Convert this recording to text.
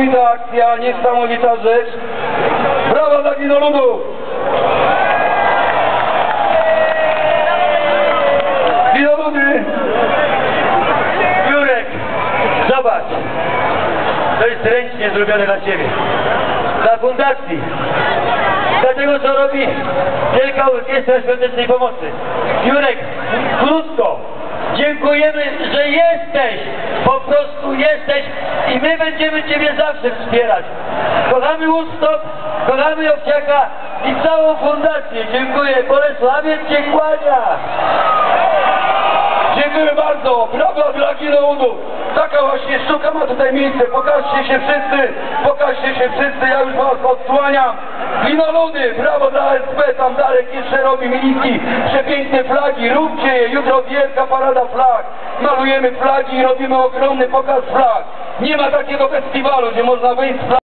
Niesamowita akcja, niesamowita rzecz. Brawa dla winoludów! Winoludy! Jurek, zobacz. To jest ręcznie zrobione dla Ciebie. Dla fundacji. Dla tego, co robi Wielka Orkiestra Świątecznej Pomocy. Jurek, krótko. Dziękujemy, że jesteś. Prostu jesteś i my będziemy Ciebie zawsze wspierać. Kochamy Woodstock, kochamy Owsiaka i całą fundację. Dziękuję. Bolesławiec Cię kłania. Dziękuję bardzo! Brawa dla winoludów! Taka właśnie sztuka ma tutaj miejsce. Pokażcie się wszyscy! Pokażcie się wszyscy! Ja już was odsłaniam! Winoludy! Brawo dla SP! Tam Darek jeszcze robi miniki. Przepiękne flagi. Róbcie je! Jutro wielka parada flag. Malujemy flagi i robimy ogromny pokaz flag. Nie ma takiego festiwalu, gdzie można wyjść z flag.